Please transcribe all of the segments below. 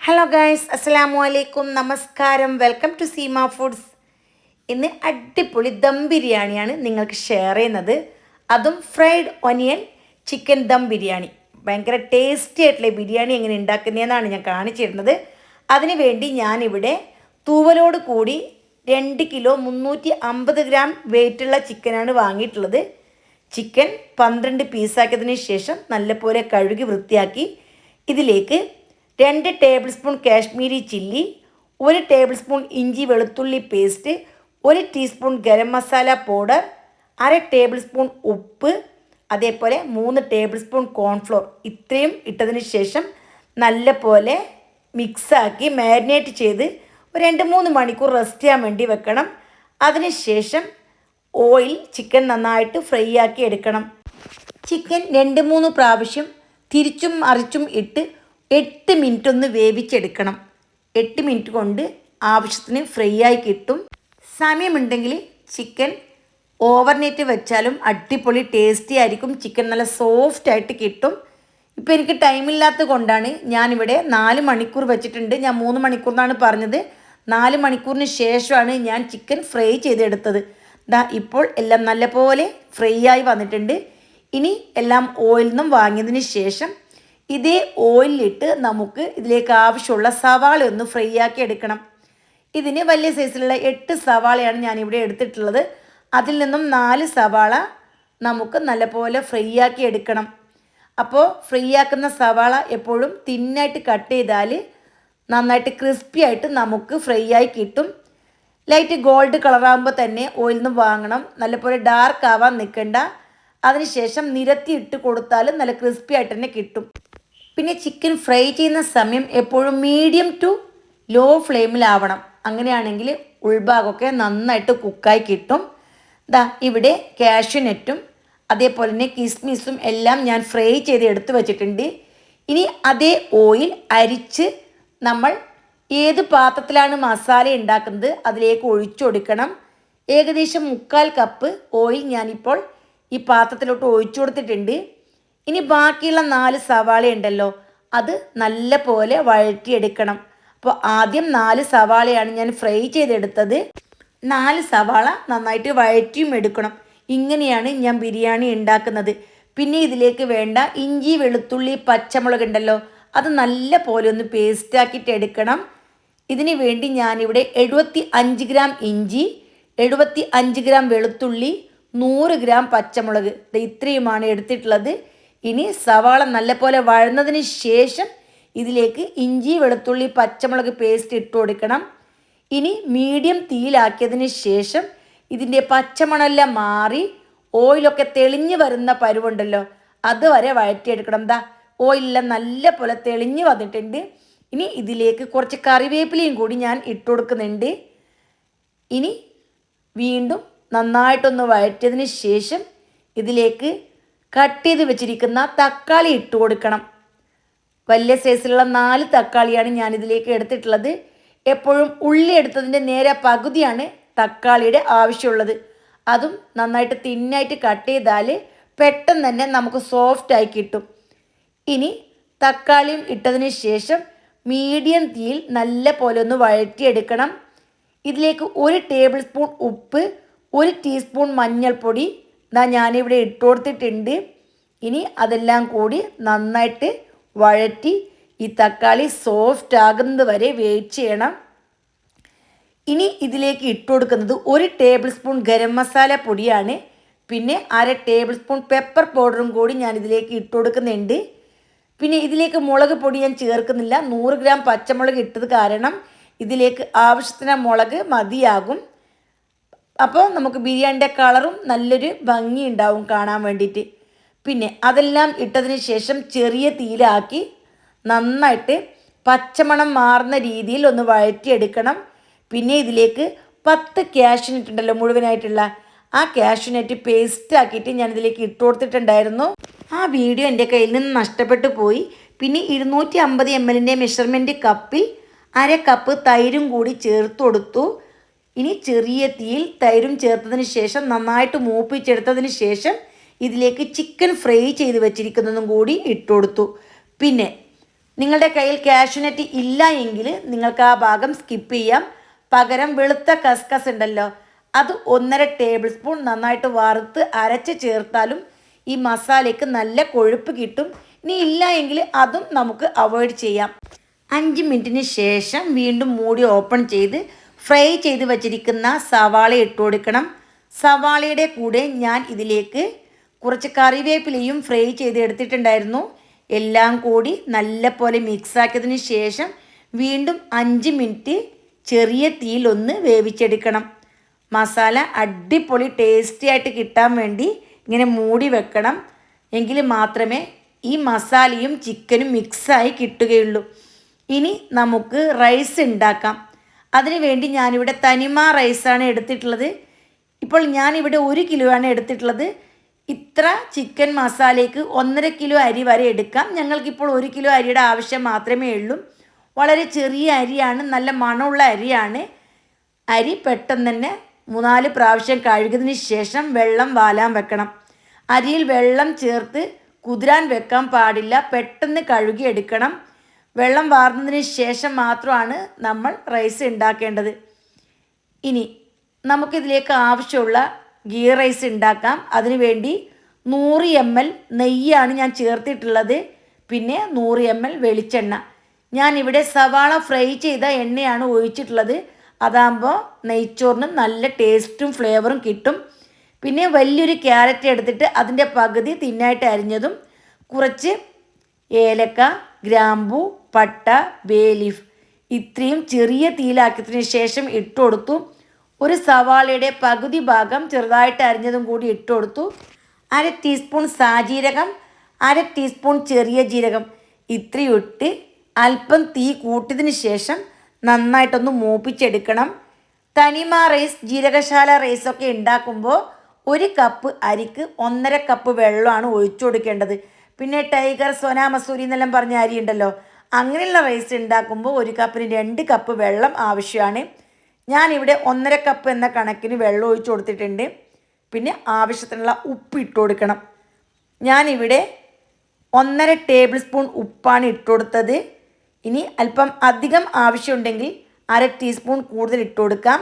Hello guys അസ്സലാമു അലൈക്കും നമസ്കാരം വെൽക്കം ടു സീമ ഫുഡ്സ് ഇന്ന് അടിപൊളി ദം ബിരിയാണിയാണ് നിങ്ങൾക്ക് ഷെയർ ചെയ്യുന്നത്. അതും fried onion chicken dum biryani. ഭയങ്കര ടേസ്റ്റി ആയിട്ടുള്ള ബിരിയാണി എങ്ങനെ ഉണ്ടാക്കുന്നതെന്നാണ് ഞാൻ കാണിച്ചിരുന്നത്. അതിനുവേണ്ടി ഞാനിവിടെ തൂവലോട് കൂടി രണ്ട് കിലോ മുന്നൂറ്റി അമ്പത് ഗ്രാം വെയിറ്റുള്ള ചിക്കനാണ് വാങ്ങിയിട്ടുള്ളത്. ചിക്കൻ പന്ത്രണ്ട് പീസാക്കിയതിന് ശേഷം നല്ലപോലെ കഴുകി വൃത്തിയാക്കി ഇതിലേക്ക് രണ്ട് ടേബിൾ സ്പൂൺ കാശ്മീരി ചില്ലി ഒരു ടേബിൾ സ്പൂൺ ഇഞ്ചി വെളുത്തുള്ളി പേസ്റ്റ് ഒരു ടീസ്പൂൺ ഗരം മസാല പൗഡർ അര ടേബിൾ സ്പൂൺ ഉപ്പ് അതേപോലെ മൂന്ന് ടേബിൾ സ്പൂൺ കോൺഫ്ലോർ ഇത്രയും ഇട്ടതിന് ശേഷം നല്ല പോലെ മിക്സാക്കി മാരിനേറ്റ് ചെയ്ത് ഒരു രണ്ട് മൂന്ന് മണിക്കൂർ റെസ്റ്റ് ചെയ്യാൻ വേണ്ടി വെക്കണം. അതിനുശേഷം ഓയിൽ ചിക്കൻ നന്നായിട്ട് ഫ്രൈ ആക്കി എടുക്കണം. ചിക്കൻ രണ്ട് മൂന്ന് പ്രാവശ്യം തിരിച്ചും മറിച്ചും ഇട്ട് എട്ട് മിനിറ്റ് ഒന്ന് വേവിച്ചെടുക്കണം. എട്ട് മിനിറ്റ് കൊണ്ട് ആവശ്യത്തിന് ഫ്രൈ ആയി കിട്ടും. സമയമുണ്ടെങ്കിൽ ചിക്കൻ ഓവർനൈറ്റ് വെച്ചാലും അടിപൊളി ടേസ്റ്റി ആയിരിക്കും. ചിക്കൻ നല്ല സോഫ്റ്റ് ആയിട്ട് കിട്ടും. ഇപ്പോൾ എനിക്ക് ടൈമില്ലാത്തത് കൊണ്ടാണ് ഞാനിവിടെ നാല് മണിക്കൂർ വെച്ചിട്ടുണ്ട്. ഞാൻ മൂന്ന് മണിക്കൂർ എന്നാണ് പറഞ്ഞത്. നാല് മണിക്കൂറിന് ശേഷമാണ് ഞാൻ ചിക്കൻ ഫ്രൈ ചെയ്തെടുത്തത്. ദാ ഇപ്പോൾ എല്ലാം നല്ലപോലെ ഫ്രൈ ആയി വന്നിട്ടുണ്ട്. ഇനി എല്ലാം ഓയിൽ നിന്നും വാങ്ങിയതിന് ശേഷം ഇതേ ഓയിലിട്ട് നമുക്ക് ഇതിലേക്ക് ആവശ്യമുള്ള സവാള ഒന്ന് ഫ്രൈ ആക്കി എടുക്കണം. ഇതിന് വലിയ സൈസിലുള്ള എട്ട് സവാളയാണ് ഞാനിവിടെ എടുത്തിട്ടുള്ളത്. അതിൽ നിന്നും നാല് സവാള നമുക്ക് നല്ലപോലെ ഫ്രൈ ആക്കി എടുക്കണം. അപ്പോൾ ഫ്രൈ ആക്കുന്ന സവാള എപ്പോഴും തിന്നായിട്ട് കട്ട് ചെയ്താൽ നന്നായിട്ട് ക്രിസ്പി ആയിട്ട് നമുക്ക് ഫ്രൈ ആയി കിട്ടും. ലൈറ്റ് ഗോൾഡ് കളറാകുമ്പോൾ തന്നെ ഓയിൽ നിന്ന് വാങ്ങണം. നല്ലപോലെ ഡാർക്ക് ആവാൻ നിൽക്കണ്ട അതിനുശേഷം നിരത്തി ഇട്ട് കൊടുത്താൽ നല്ല ക്രിസ്പി ആയിട്ട് തന്നെ കിട്ടും. പിന്നെ ചിക്കൻ ഫ്രൈ ചെയ്യുന്ന സമയം എപ്പോഴും മീഡിയം ടു ലോ ഫ്ലെയിമിലാവണം അങ്ങനെയാണെങ്കിൽ ഉൾഭാഗമൊക്കെ നന്നായിട്ട് കുക്കായി കിട്ടും. ദാ ഇവിടെ കാഷ്യൂനെറ്റും അതേപോലെ തന്നെ കിസ്മിസും എല്ലാം ഞാൻ ഫ്രൈ ചെയ്ത് എടുത്തു വച്ചിട്ടുണ്ട്. ഇനി അതേ ഓയിൽ അരിച്ച് നമ്മൾ ഏത് പാത്രത്തിലാണ് മസാല ഉണ്ടാക്കുന്നത് അതിലേക്ക് ഒഴിച്ചു കൊടുക്കണം. ഏകദേശം മുക്കാൽ കപ്പ് ഓയിൽ ഞാനിപ്പോൾ ഈ പാത്രത്തിലോട്ട് ഒഴിച്ചു കൊടുത്തിട്ടുണ്ട്. ഇനി ബാക്കിയുള്ള നാല് സവാള ഉണ്ടല്ലോ അത് നല്ല പോലെ വഴറ്റിയെടുക്കണം. അപ്പോൾ ആദ്യം നാല് സവാളയാണ് ഞാൻ ഫ്രൈ ചെയ്തെടുത്തത്. നാല് സവാള നന്നായിട്ട് വഴറ്റിയും എടുക്കണം. ഇങ്ങനെയാണ് ഞാൻ ബിരിയാണി ഉണ്ടാക്കുന്നത്. പിന്നെ ഇതിലേക്ക് വേണ്ട ഇഞ്ചി വെളുത്തുള്ളി പച്ചമുളക് ഉണ്ടല്ലോ അത് നല്ല പോലെ ഒന്ന് പേസ്റ്റാക്കിയിട്ട് എടുക്കണം. ഇതിന് വേണ്ടി ഞാനിവിടെ എഴുപത്തി അഞ്ച് ഗ്രാം ഇഞ്ചി എഴുപത്തി അഞ്ച് ഗ്രാം വെളുത്തുള്ളി നൂറ് ഗ്രാം പച്ചമുളക്. ഇത്രയുമാണ് എടുത്തിട്ടുള്ളത്. ഇനി സവാള നല്ലപോലെ വഴന്നതിന് ശേഷം ഇതിലേക്ക് ഇഞ്ചി വെളുത്തുള്ളി പച്ചമുളക് പേസ്റ്റ് ഇട്ട് കൊടുക്കണം. ഇനി മീഡിയം തീയിലാക്കിയതിന് ശേഷം ഇതിന്റെ പച്ചമണെല്ലാം മാറി ഓയിലൊക്കെ തെളിഞ്ഞു വരുന്ന പരുവുണ്ടല്ലോ അതുവരെ വഴറ്റിയെടുക്കണം. എന്താ ഓയിലെല്ലാം നല്ല പോലെ തെളിഞ്ഞു വന്നിട്ടുണ്ട്. ഇനി ഇതിലേക്ക് കുറച്ച് കറിവേപ്പിലയും കൂടി ഞാൻ ഇട്ട് കൊടുക്കുന്നുണ്ട്. ഇനി വീണ്ടും നന്നായിട്ടൊന്ന് വഴറ്റിയതിന് ശേഷം ഇതിലേക്ക് കട്ട് ചെയ്ത് വെച്ചിരിക്കുന്ന തക്കാളി ഇട്ട് കൊടുക്കണം. വലിയ സൈസിലുള്ള നാല് തക്കാളിയാണ് ഞാൻ ഇതിലേക്ക് എടുത്തിട്ടുള്ളത്. എപ്പോഴും ഉള്ളി എടുത്തതിന്റെ നേരെ പകുതിയാണ് തക്കാളിയുടെ ആവശ്യമുള്ളത്. അതും നന്നായിട്ട് തിന്നായിട്ട് കട്ട് ചെയ്താൽ പെട്ടെന്ന് തന്നെ നമുക്ക് സോഫ്റ്റ് ആയി കിട്ടും. ഇനി തക്കാളിയും ഇട്ടതിന് ശേഷം മീഡിയം തീയിൽ നല്ല പോലെ ഒന്ന് വഴറ്റിയെടുക്കണം. ഇതിലേക്ക് ഒരു ടേബിൾ സ്പൂൺ ഉപ്പ് ഒരു ടീസ്പൂൺ മഞ്ഞൾപ്പൊടി ഇതാ ഞാനിവിടെ ഇട്ട് കൊടുത്തിട്ടുണ്ട് ഇനി അതെല്ലാം കൂടി നന്നായിട്ട് വഴറ്റി ഈ തക്കാളി സോഫ്റ്റ് ആകുന്നത് വരെ വെയിറ്റ് ചെയ്യണം. ഇനി ഇതിലേക്ക് ഇട്ട് കൊടുക്കുന്നത് ഒരു ടേബിൾ സ്പൂൺ ഗരം മസാല പൊടിയാണ്. പിന്നെ അര ടേബിൾ സ്പൂൺ പെപ്പർ പൗഡറും കൂടി ഞാൻ ഇതിലേക്ക് ഇട്ട് കൊടുക്കുന്നുണ്ട് പിന്നെ ഇതിലേക്ക് മുളക് പൊടി ഞാൻ ചേർക്കുന്നില്ല. നൂറ് ഗ്രാം പച്ചമുളക് ഇട്ടത് കാരണം ഇതിലേക്ക് ആവശ്യത്തിന് മുളക് മതിയാകും. അപ്പോൾ നമുക്ക് ബിരിയാണിന്റെ കളറും നല്ലൊരു ഭംഗി ഉണ്ടാവും കാണാൻ വേണ്ടിയിട്ട്. പിന്നെ അതെല്ലാം ഇട്ടതിന് ശേഷം ചെറിയ തീയിലാക്കി നന്നായിട്ട് പച്ചമണം മാറുന്ന രീതിയിൽ ഒന്ന് വഴറ്റിയെടുക്കണം. പിന്നെ ഇതിലേക്ക് പത്ത് ക്യാഷ്യൂനറ്റ് ഉണ്ടല്ലോ മുഴുവനായിട്ടുള്ള. ആ ക്യാഷ്യൂനറ്റ് പേസ്റ്റ് ആക്കിയിട്ട് ഞാൻ ഇതിലേക്ക് ഇട്ട് കൊടുത്തിട്ടുണ്ടായിരുന്നു. ആ വീഡിയോ എന്റെ കയ്യിൽ നിന്ന് നഷ്ടപ്പെട്ടു പോയി. പിന്നെ ഇരുന്നൂറ്റി അമ്പത് എം എല്ലിന്റെ മെഷർമെന്റ് കപ്പിൽ അര കപ്പ് തൈരും കൂടി ചേർത്ത് കൊടുത്തു. ഇനി ചെറിയ തീയിൽ തൈരും ചേർത്തതിന് ശേഷം നന്നായിട്ട് മൂപ്പിച്ചെടുത്തതിന് ശേഷം ഇതിലേക്ക് ചിക്കൻ ഫ്രൈ ചെയ്ത് വെച്ചിരിക്കുന്നതും കൂടി ഇട്ടുകൊടുത്തു. പിന്നെ നിങ്ങളുടെ കയ്യിൽ കാഷ്യൂനറ്റ് ഇല്ല എങ്കിൽ നിങ്ങൾക്ക് ആ ഭാഗം സ്കിപ്പ് ചെയ്യാം. പകരം വെളുത്ത കസ്കസ് ഉണ്ടല്ലോ അത് ഒന്നര ടേബിൾ സ്പൂൺ നന്നായിട്ട് വറുത്ത് അരച്ച് ചേർത്താലും ഈ മസാലയ്ക്ക് നല്ല കൊഴുപ്പ് കിട്ടും. ഇനി ഇല്ല എങ്കിൽ അതും നമുക്ക് അവോയ്ഡ് ചെയ്യാം. അഞ്ച് മിനിറ്റിന് ശേഷം വീണ്ടും മൂടി ഓപ്പൺ ചെയ്ത് ഫ്രൈ ചെയ്ത് വച്ചിരിക്കുന്ന സവാള ഇട്ട് കൊടുക്കണം സവാളയുടെ കൂടെ ഞാൻ ഇതിലേക്ക് കുറച്ച് കറിവേപ്പിലയും ഫ്രൈ ചെയ്ത് എടുത്തിട്ടുണ്ടായിരുന്നു. എല്ലാം കൂടി നല്ല പോലെ മിക്സാക്കിയതിന് ശേഷം വീണ്ടും അഞ്ച് മിനിറ്റ് ചെറിയ തീയിൽ ഒന്ന് വേവിച്ചെടുക്കണം. മസാല അടിപൊളി ടേസ്റ്റി ആയിട്ട് കിട്ടാൻ വേണ്ടി ഇങ്ങനെ മൂടി വെക്കണം. എങ്കിൽ മാത്രമേ ഈ മസാലയും ചിക്കനും മിക്സായി കിട്ടുകയുള്ളൂ. ഇനി നമുക്ക് റൈസ് ഉണ്ടാക്കാം. അതിനു വേണ്ടി ഞാനിവിടെ തനിമ റൈസാണ് എടുത്തിട്ടുള്ളത്. ഇപ്പോൾ ഞാനിവിടെ ഒരു കിലോ ആണ് എടുത്തിട്ടുള്ളത്. ഇത്ര ചിക്കൻ മസാലയ്ക്ക് ഒന്നര കിലോ അരി വരെ എടുക്കാം. ഞങ്ങൾക്കിപ്പോൾ ഒരു കിലോ അരിയുടെ ആവശ്യം മാത്രമേ ഉള്ളൂ. വളരെ ചെറിയ അരിയാണ് നല്ല മണമുള്ള അരിയാണ്. അരി പെട്ടെന്ന് തന്നെ മൂന്നാൽ പ്രാവശ്യം കഴുകുന്നതിന് ശേഷം വെള്ളം വാലാൻ വെക്കണം. അരിയിൽ വെള്ളം ചേർത്ത് കുതിരാൻ വെക്കാൻ പാടില്ല. പെട്ടെന്ന് കഴുകി എടുക്കണം വെള്ളം വാർന്നതിന് ശേഷം മാത്രമാണ് നമ്മൾ റൈസ് ഉണ്ടാക്കേണ്ടത്. ഇനി നമുക്കിതിലേക്ക് ആവശ്യമുള്ള ഗീ റൈസ് ഉണ്ടാക്കാം. അതിനുവേണ്ടി നൂറ് എം എൽ നെയ്യാണ് ഞാൻ ചേർത്തിട്ടുള്ളത്. പിന്നെ നൂറ് എം എൽ വെളിച്ചെണ്ണ. ഞാനിവിടെ സവാള ഫ്രൈ ചെയ്ത എണ്ണയാണ് ഒഴിച്ചിട്ടുള്ളത്. അതാകുമ്പോൾ നെയ്ച്ചോറിന് നല്ല ടേസ്റ്റും ഫ്ലേവറും കിട്ടും. പിന്നെ വലിയൊരു ക്യാരറ്റ് എടുത്തിട്ട് അതിന്റെ പകുതി തിന്നായിട്ട് അരിഞ്ഞതും കുറച്ച് ഏലക്ക ഗ്രാമ്പു പട്ട വേലിഫ് ഇത്രയും ചെറിയ തീലാക്കിയതിന് ശേഷം ഇട്ട് കൊടുത്തു ഒരു സവാളയുടെ പകുതി ഭാഗം ചെറുതായിട്ട് അരിഞ്ഞതും കൂടി ഇട്ട് കൊടുത്തു അര ടീസ്പൂൺ സാജീരകം അര ടീസ്പൂൺ ചെറിയ ജീരകം ഇത്രയും ഇട്ട് അല്പം തീ കൂട്ടിയതിന് ശേഷം നന്നായിട്ടൊന്ന് മൂപ്പിച്ചെടുക്കണം. തനിമ റൈസ് ജീരകശാല റൈസൊക്കെ ഉണ്ടാക്കുമ്പോൾ ഒരു കപ്പ് അരിക്ക് ഒന്നര കപ്പ് വെള്ളമാണ് ഒഴിച്ചു കൊടുക്കേണ്ടത്. പിന്നെ ടൈഗർ സോന മസൂരി എന്നെല്ലാം പറഞ്ഞ അരി ഉണ്ടല്ലോ. അങ്ങനെയുള്ള റൈസ് ഉണ്ടാക്കുമ്പോൾ ഒരു കപ്പിന് രണ്ട് കപ്പ് വെള്ളം ആവശ്യമാണ്. ഞാനിവിടെ ഒന്നര കപ്പ് എന്ന കണക്കിന് വെള്ളം ഒഴിച്ച് കൊടുത്തിട്ടുണ്ട്. പിന്നെ ആവശ്യത്തിനുള്ള ഉപ്പ് ഇട്ട് കൊടുക്കണം. ഞാനിവിടെ ഒന്നര ടേബിൾ സ്പൂൺ ഉപ്പാണ് ഇട്ട് കൊടുത്തത്. ഇനി അല്പം അധികം ആവശ്യമുണ്ടെങ്കിൽ അര ടീസ്പൂൺ കൂടുതൽ ഇട്ട് കൊടുക്കാം.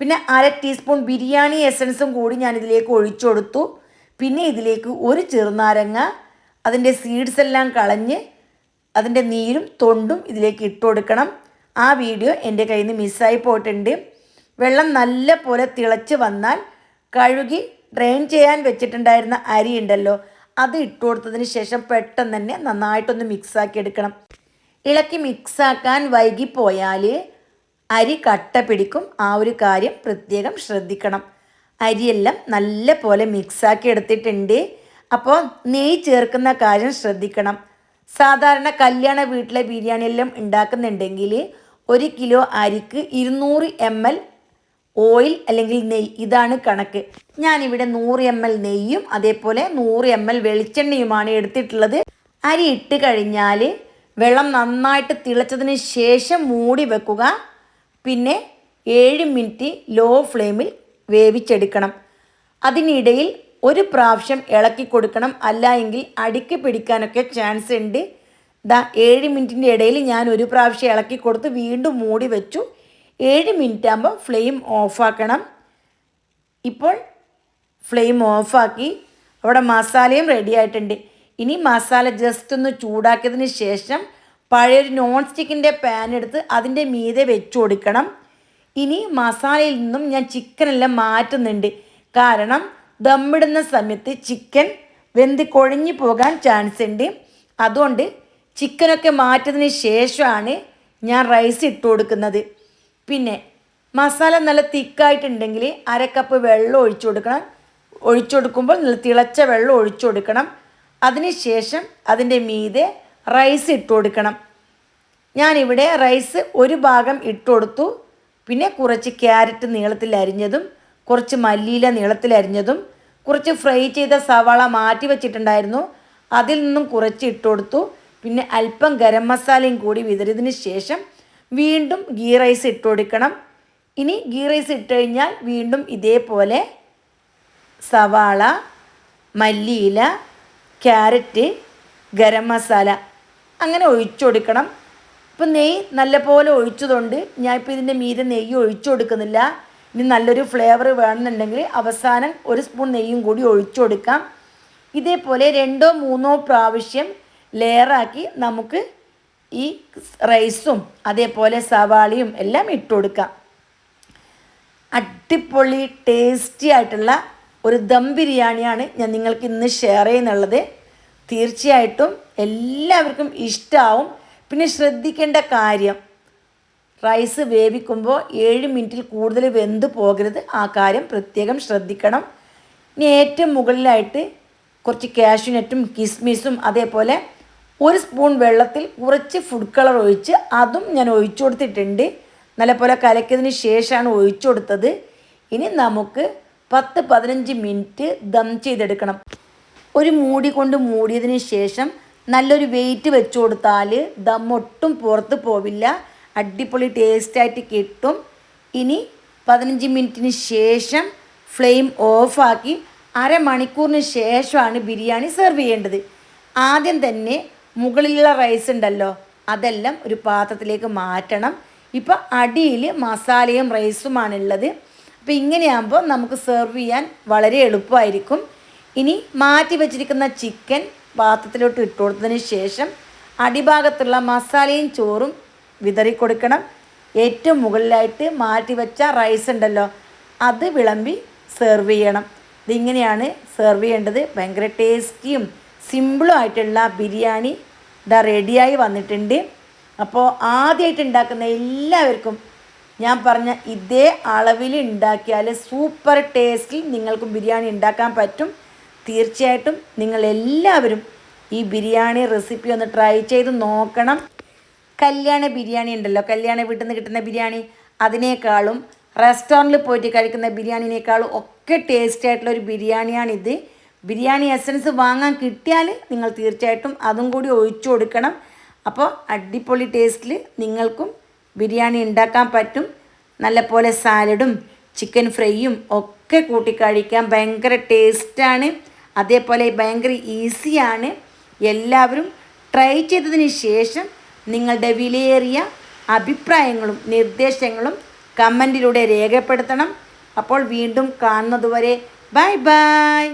പിന്നെ അര ടീസ്പൂൺ ബിരിയാണി എസൻസും കൂടി ഞാൻ ഇതിലേക്ക് ഒഴിച്ചു കൊടുത്തു. പിന്നെ ഇതിലേക്ക് ഒരു ചെറുനാരങ്ങ അതിന്റെ സീഡ്സ് എല്ലാം കളഞ്ഞ് അതിന്റെ നീരും തൊണ്ടും ഇതിലേക്ക് ഇട്ട് കൊടുക്കണം. ആ വീഡിയോ എന്റെ കയ്യിൽ നിന്ന് മിസ്സായി പോയിട്ടുണ്ട്. വെള്ളം നല്ല പോലെ തിളച്ച് വന്നാൽ കഴുകി ഡ്രെയിൻ ചെയ്യാൻ വെച്ചിട്ടുണ്ടായിരുന്ന അരി ഉണ്ടല്ലോ അത് ഇട്ട് കൊടുത്തതിന് ശേഷം പെട്ടെന്ന് തന്നെ നന്നായിട്ടൊന്ന് മിക്സാക്കി എടുക്കണം. ഇളക്കി മിക്സാക്കാൻ വൈകിപ്പോയാൽ അരി കട്ട പിടിക്കും. ആ ഒരു കാര്യം പ്രത്യേകം ശ്രദ്ധിക്കണം. അരിയെല്ലാം നല്ല പോലെ മിക്സാക്കി എടുത്തിട്ടുണ്ട്. അപ്പോൾ നെയ് ചേർക്കുന്ന കാര്യം ശ്രദ്ധിക്കണം. സാധാരണ കല്യാണ വീട്ടിലെ ബിരിയാണി എല്ലാം ഉണ്ടാക്കുന്നുണ്ടെങ്കിൽ ഒരു കിലോ അരിക്ക് ഇരുന്നൂറ് എം എൽ ഓയിൽ അല്ലെങ്കിൽ നെയ്യ് ഇതാണ് കണക്ക്. ഞാനിവിടെ നൂറ് എം എൽ നെയ്യും അതേപോലെ നൂറ് എം എൽ വെളിച്ചെണ്ണയുമാണ് എടുത്തിട്ടുള്ളത്. അരി ഇട്ട് കഴിഞ്ഞാൽ വെള്ളം നന്നായിട്ട് തിളച്ചതിന് ശേഷം മൂടി വെക്കുക. പിന്നെ ഏഴ് മിനിറ്റ് ലോ ഫ്ലെയിമിൽ വേവിച്ചെടുക്കണം. അതിനിടയിൽ ഒരു പ്രാവശ്യം ഇളക്കി കൊടുക്കണം. അല്ല എങ്കിൽ അടിക്ക് പിടിക്കാനൊക്കെ ചാൻസ് ഉണ്ട്. ദാ ഏഴ് മിനിറ്റിന്റെ ഇടയിൽ ഞാൻ ഒരു പ്രാവശ്യം ഇളക്കി കൊടുത്ത് വീണ്ടും മൂടി വെച്ചു. ഏഴ് മിനിറ്റ് ആകുമ്പോൾ ഫ്ലെയിം ഓഫാക്കണം ഇപ്പോൾ ഫ്ലെയിം ഓഫാക്കി അവിടെ മസാലയും റെഡി ആയിട്ടുണ്ട്. ഇനി മസാല ജസ്റ്റ് ഒന്ന് ചൂടാക്കിയതിന് ശേഷം പഴയൊരു നോൺ സ്റ്റിക്കിന്റെ പാൻ എടുത്ത് അതിന്റെ മീതെ വെച്ചു കൊടുക്കണം. ഇനി മസാലയിൽ നിന്നും ഞാൻ ചിക്കനെല്ലാം മാറ്റുന്നുണ്ട്. കാരണം ദമ്മിടുന്ന സമയത്ത് ചിക്കൻ വെന്ത് കൊഴിഞ്ഞു പോകാൻ ചാൻസ് ഉണ്ട്. അതുകൊണ്ട് ചിക്കനൊക്കെ മാറ്റിയതിന് ശേഷമാണ് ഞാൻ റൈസ് ഇട്ട് കൊടുക്കുന്നത്. പിന്നെ മസാല നല്ല തിക്കായിട്ടുണ്ടെങ്കിൽ അരക്കപ്പ് കപ്പ് വെള്ളം ഒഴിച്ചു കൊടുക്കണം. ഒഴിച്ചു കൊടുക്കുമ്പോൾ നല്ല തിളച്ച വെള്ളം ഒഴിച്ചു കൊടുക്കണം. അതിനുശേഷം അതിന്റെ മീതെ റൈസ് ഇട്ട് കൊടുക്കണം. ഞാനിവിടെ റൈസ് ഒരു ഭാഗം ഇട്ട് കൊടുത്തു. പിന്നെ കുറച്ച് ക്യാരറ്റ് നീളത്തിൽ അരിഞ്ഞതും കുറച്ച് മല്ലിയില നീളത്തിലരിഞ്ഞതും കുറച്ച് ഫ്രൈ ചെയ്ത സവാള മാറ്റി വെച്ചിട്ടുണ്ടായിരുന്നു. അതിൽ നിന്നും കുറച്ച് ഇട്ട് കൊടുത്തു. പിന്നെ അല്പം ഗരം മസാലയും കൂടി വിതറിയതിന് ശേഷം വീണ്ടും ഗീ റൈസ് ഇട്ട് കൊടുക്കണം. ഇനി ഗീ റൈസ് ഇട്ട് കഴിഞ്ഞാൽ വീണ്ടും ഇതേപോലെ സവാള മല്ലിയില ക്യാരറ്റ് ഗരം മസാല അങ്ങനെ ഒഴിച്ചു കൊടുക്കണം. ഇപ്പം നെയ്യ് നല്ലപോലെ ഒഴിച്ചതുകൊണ്ട് ഞാൻ ഇപ്പോൾ ഇതിന്റെ മീതെ നെയ്യ് ഒഴിച്ചു കൊടുക്കുന്നില്ല. ഇനി നല്ലൊരു ഫ്ലേവർ വേണമെന്നുണ്ടെങ്കിൽ അവസാനം ഒരു സ്പൂൺ നെയ്യും കൂടി ഒഴിച്ചു കൊടുക്കാം. ഇതേപോലെ രണ്ടോ മൂന്നോ പ്രാവശ്യം ലെയറാക്കി നമുക്ക് ഈ റൈസും അതേപോലെ സവാളയും എല്ലാം ഇട്ട് കൊടുക്കാം. അടിപൊളി ടേസ്റ്റി ആയിട്ടുള്ള ഒരു ദം ബിരിയാണിയാണ് ഞാൻ നിങ്ങൾക്ക് ഇന്ന് ഷെയർ ചെയ്യുന്നുള്ളത്. തീർച്ചയായിട്ടും എല്ലാവർക്കും ഇഷ്ടമാവും പിന്നെ ശ്രദ്ധിക്കേണ്ട കാര്യം റൈസ് വേവിക്കുമ്പോൾ ഏഴ് മിനിറ്റിൽ കൂടുതൽ വെന്ത് പോകരുത്. ആ കാര്യം പ്രത്യേകം ശ്രദ്ധിക്കണം. ഇനി ഏറ്റവും മുകളിലായിട്ട് കുറച്ച് കാഷ്യൂനറ്റും കിസ്മിസും അതേപോലെ ഒരു സ്പൂൺ വെള്ളത്തിൽ കുറച്ച് ഫുഡ് കളർ ഒഴിച്ച് അതും ഞാൻ ഒഴിച്ചു കൊടുത്തിട്ടുണ്ട്. നല്ലപോലെ കലക്കിയതിന് ശേഷമാണ് ഒഴിച്ചു കൊടുത്തത്. ഇനി നമുക്ക് പത്ത് പതിനഞ്ച് മിനിറ്റ് ദം ചെയ്തെടുക്കണം. ഒരു മൂടി കൊണ്ട് മൂടിയതിന് ശേഷം നല്ലൊരു വെയിറ്റ് വെച്ചു കൊടുത്താൽ ദം ഒട്ടും പുറത്ത് പോവില്ല. അടിപൊളി ടേസ്റ്റായിട്ട് കിട്ടും. ഇനി പതിനഞ്ച് മിനിറ്റിന് ശേഷം ഫ്ലെയിം ഓഫാക്കി അരമണിക്കൂറിന് ശേഷമാണ് ബിരിയാണി സെർവ് ചെയ്യേണ്ടത്. ആദ്യം തന്നെ മുകളിലുള്ള റൈസ് ഉണ്ടല്ലോ അതെല്ലാം ഒരു പാത്രത്തിലേക്ക് മാറ്റണം. ഇപ്പോൾ അടിയിൽ മസാലയും റൈസുമാണുള്ളത് അപ്പോൾ ഇങ്ങനെയാകുമ്പോൾ നമുക്ക് സെർവ് ചെയ്യാൻ വളരെ എളുപ്പമായിരിക്കും. ഇനി മാറ്റി വെച്ചിരിക്കുന്ന ചിക്കൻ പാത്രത്തിലോട്ട് ഇട്ട് കൊടുത്തതിന് ശേഷം അടിഭാഗത്തുള്ള മസാലയും ചോറും വിതറി കൊടുക്കണം ഏറ്റവും മുകളിലായിട്ട് മാറ്റി വെച്ച റൈസ് ഉണ്ടല്ലോ അത് വിളമ്പി സെർവ് ചെയ്യണം. ഇതിങ്ങനെയാണ് സെർവ് ചെയ്യേണ്ടത്. ഭയങ്കര ടേസ്റ്റിയും സിമ്പിളും ആയിട്ടുള്ള ബിരിയാണി ഇതാ റെഡിയായി വന്നിട്ടുണ്ട്. അപ്പോൾ ആദ്യമായിട്ട് ഉണ്ടാക്കുന്ന എല്ലാവർക്കും ഞാൻ പറഞ്ഞ ഇതേ അളവിൽ ഉണ്ടാക്കിയാൽ സൂപ്പർ ടേസ്റ്റിൽ നിങ്ങൾക്കും ബിരിയാണി ഉണ്ടാക്കാൻ പറ്റും. തീർച്ചയായിട്ടും നിങ്ങൾ എല്ലാവരും ഈ ബിരിയാണി റെസിപ്പി ഒന്ന് ട്രൈ ചെയ്ത് നോക്കണം. കല്യാണ ബിരിയാണി ഉണ്ടല്ലോ. കല്യാണ വീട്ടിൽ നിന്ന് കിട്ടുന്ന ബിരിയാണി അതിനേക്കാളും റെസ്റ്റോറന്റിൽ പോയിട്ട് കഴിക്കുന്ന ബിരിയാണിനേക്കാളും ഒക്കെ ടേസ്റ്റി ആയിട്ടുള്ള ഒരു ബിരിയാണിയാണിത്. ബിരിയാണി എസൻസ് വാങ്ങാൻ കിട്ടിയാൽ നിങ്ങൾ തീർച്ചയായിട്ടും അതും കൂടി ഒഴിച്ചു കൊടുക്കണം. അപ്പോൾ അടിപൊളി ടേസ്റ്റിൽ നിങ്ങൾക്കും ബിരിയാണി ഉണ്ടാക്കാൻ പറ്റും. നല്ലപോലെ സാലഡും ചിക്കൻ ഫ്രൈയും ഒക്കെ കൂട്ടി കഴിക്കാൻ ഭയങ്കര ടേസ്റ്റാണ് അതേപോലെ ഭയങ്കര ഈസിയാണ് എല്ലാവരും ട്രൈ ചെയ്തതിന് ശേഷം നിങ്ങളുടെ വിലയേറിയ അഭിപ്രായങ്ങളും നിർദ്ദേശങ്ങളും കമന്റിലൂടെ രേഖപ്പെടുത്തണം. അപ്പോൾ വീണ്ടും കാണുന്നതുവരെ ബൈ ബൈ.